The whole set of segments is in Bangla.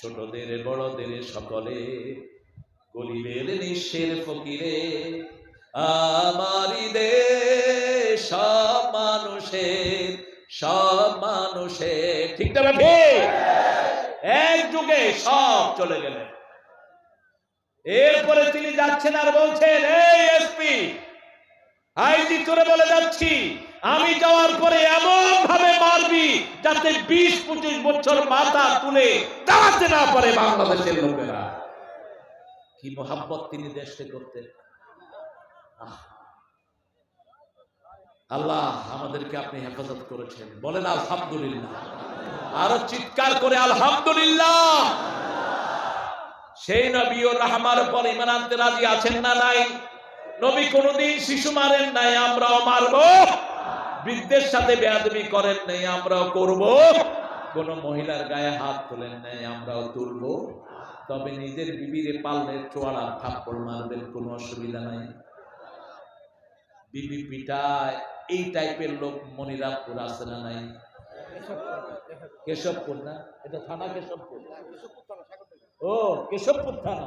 ছোটদের, বড়দের সকলে গরিবের নিঃস্বের ফকিরে, আমারি দেশ, সব মানুষের সব মানুষের। ঠিক না এক যুগে সব চলে গেলেন। এরপরে তিনি যাচ্ছেন আর বলছেন, এই এসপি, আইজি তোরে বলে যাচ্ছি আমি যাওয়ার পরে এমন ভাবে মারবি যাতে বিশ পঁচিশ বছর মাথা তুলে দাঁড়াতে না পারে বাংলাদেশের লোকেরা। কি মোহাম্মত তিনি দেশে করতেন। আল্লাহ আমাদেরকে আপনি হেফাজত করেছেন। বলেন, আলহামদুলিল্লাহ। আরও চিৎকার করে, আলহামদুলিল্লাহ। সেই নবী ও রাহমার পর ইমান আনতে রাজি আছেন না নাই? নবী কোনদিন শিশু মারেন নাই, আমরাও মারব। বৃদ্ধের সাথে বেয়াদবি করেন নাই আমরাও করব। কোন মহিলার গায়ে হাত তোলেন নাই আমরাও তুলব। তবে নিজের বিবিরে পাললে চোয়ালা থাপ্পড় মারবেন কোনো অসুবিধা নাই। বিবি পিটায় এই টাইপের লোক মনিরামপুর আছে না নাই? কেশবপুর না? এটা থানা কেশবপুর? ও কেশবপুর থানা।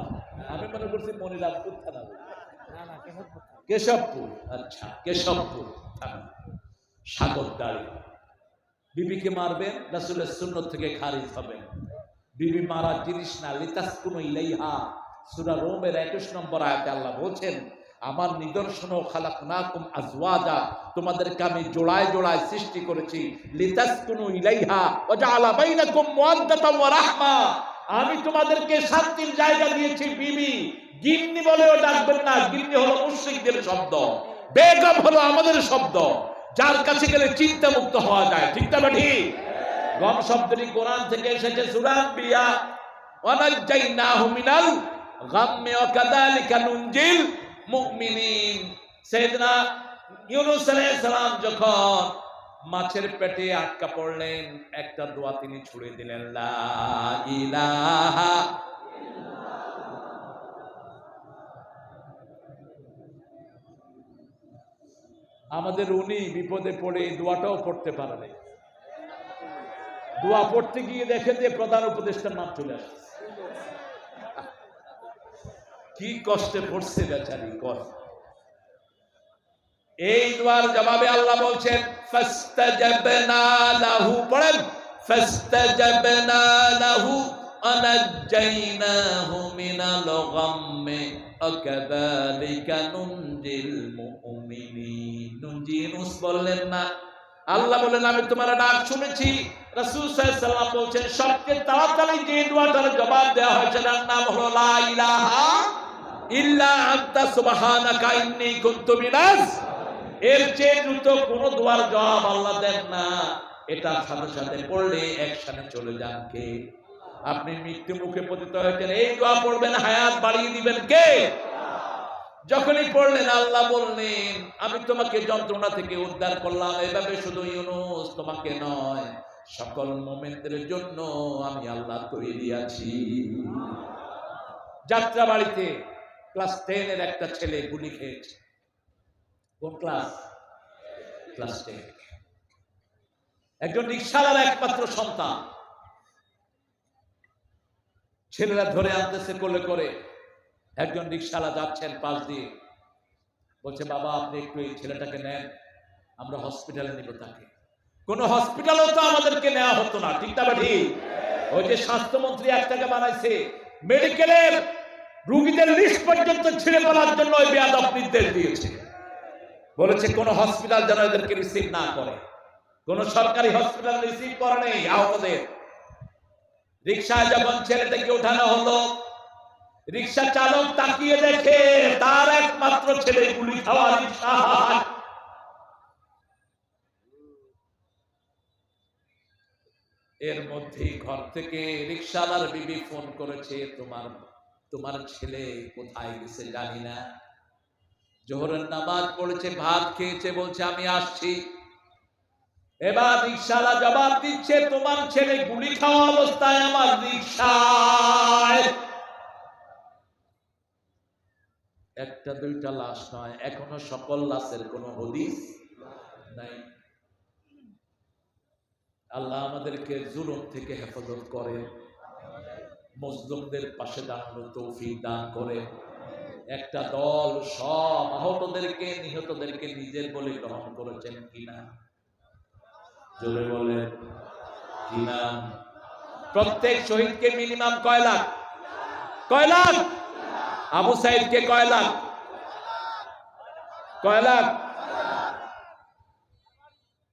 আমি মনে করছি মনিরামপুর থানা। কেশবপুর আচ্ছা কেশবপুর থানা। সাগরদাড়ি বিবিকে মারবেন, রাসুলের শূন্য থেকে খারিজ হবেন। বিবি মারা জিনিস না লিতাস কোনো ইলাইহা। সুরা রোমের একুশ নম্বর আয়াতে আল্লাহ বলছেন, আমার নিদর্শন ও খালাক নাকুম আজওয়াজা। তোমাদেরকে আমি জোড়ায় জোড়ায় সৃষ্টি করেছি। লিতাস কোনো ইলাইহা ওজা আলা বাইনাকুম মুআদ্দাতাম ওয়া রাহমা। আমি তোমাদেরকে শান্তির জায়গা দিয়েছি, বিবি। গিন্নি বলেও ডাকবেন না, গিন্নি হলো মুশরিকদের শব্দ। বেগম হলো আমাদের শব্দ। যার কাছে গেলে চিন্তা মুক্ত হওয়া যায়, ঠিক না ঠিক? গম শব্দটি কোরআন থেকে এসেছে সূরা বিয়া। ওয়ানাজ্জাইনাহু মিনাল গাম্মি ওয়া কাযালিকা নুনজিল মুমিনিন। সাইয়েদনা ইউনূস আলাইহিস সালাম যখন মাছের পেটে আটকা পড়লেন, একটা দোয়া তিনি ছুড়ে দিলেন, লা ইলাহা আমাদের উনি বিপদে পড়ে দোয়াটাও পড়তে পারে নাই। দোয়া পড়তে গিয়ে দেখেন যে প্রধান উপদেষ্টার নাম চলে আসছে। কি কষ্টে পড়ছে বেচারি কষ্ট এই দোয়ার জবাবে আল্লাহ বলছেন, ফাস্তাজাবনা লাহু পড়েন। ফাস্তাজাবনা লাহু বললেন না। আল্লাহ আমি তোমার ডাক শুনেছি। রাসূল সাল্লাল্লাহু আলাইহি বলছেন সবচেয়ে তাড়াতাড়ি যে দোয়াটার জবাব দেওয়া হয়েছে। তার নাম হলো, লা ইলাহা ইল্লা আনতা সুবহানাকা ইন্নী কুনতু এর চেয়ে দ্রুত কোন দোয়ার জবাব আল্লাহ দেন না। এটা সাথে সাথে পড়লে একসাথে চলে যান কে? আপনি মৃত্যু মুখে পতিত হয়েছেন এই দোয়া পড়বেন, হায়াত বাড়িয়ে দিবেন কে? যখনই পড়লেন, আল্লাহ বললেন, আমি তোমাকে যন্ত্রণা থেকে উদ্ধার করলাম, এভাবে শুধু ইউনুস তোমাকে নয়, সকল মোমেন্টের জন্য আমি আল্লাহ তৈরি আছি যাত্রা বাড়িতে ক্লাস টেনের একটা ছেলে গুলি খেয়েছে। কোন ক্লাস? Class ten. একজন রিক্সাওয়ালার একমাত্র সন্তান। ছেলেরা ধরে আনতেছে কোলে করে। একজন রিক্সালা যাচ্ছেন পাশ দিয়ে। বলছে, বাবা, আপনি একটু এই ছেলেটাকে নেন, আমরা হসপিটালে নিব তাকে। কোন হসপিটালেও তো আমাদেরকে নেওয়া হতো না, ঠিক না ঠিক? ওই যে স্বাস্থ্যমন্ত্রী একটাকে বানাইছে, মেডিকেলের রুগীদের লিস্ট পর্যন্ত ছিঁড়ে ফেলার জন্য ওই বেয়াদব নির্দেশ দিয়েছে। বলেছে, কোন হসপিটাল যেন এদেরকে রিসিভ না করে। কোন সরকারি হসপিটাল রিসিভ করে নেই, আহতদের। রিক্সায় যখন ছেলেটাকে ওঠানো হলো, রিক্সা চালক তাকিয়ে দেখে তার একমাত্র ছেলে গুলি খাওয়া রিক্সা এর মধ্যে ঘর থেকে রিক্সাওয়ালার বিবি ফোন করেছে, তোমার তোমার ছেলে কোথায় গেছে জানি না। জোহরের নামাজ পড়েছে, ভাত খেয়েছে, বলছে, আমি আসছি। এবার রিক্সাওয়ালা জবাব দিচ্ছে, তোমার ছেলে গুলি খাওয়া অবস্থায় আমার রিক্সায়। একটা, দুইটা লাশ নয়, এখনও সকল লাশের কোনো হদিস নাই। আল্লাহ আমাদেরকে জুলুম থেকে হেফাজত করে মজলুমদের পাশে দাঁড়ানোর তৌফিক দান করে। একটা দল সব আহতদেরকে, নিহতদেরকে নিজের বলে গ্রহণ করেছেন কিনা? জোরে বলেন কিনা প্রত্যেক শহীদকে মিনিমাম কয় লাখ? কয় লাখ? আবু সাইদকে কয় লাখ? কয় লাখ?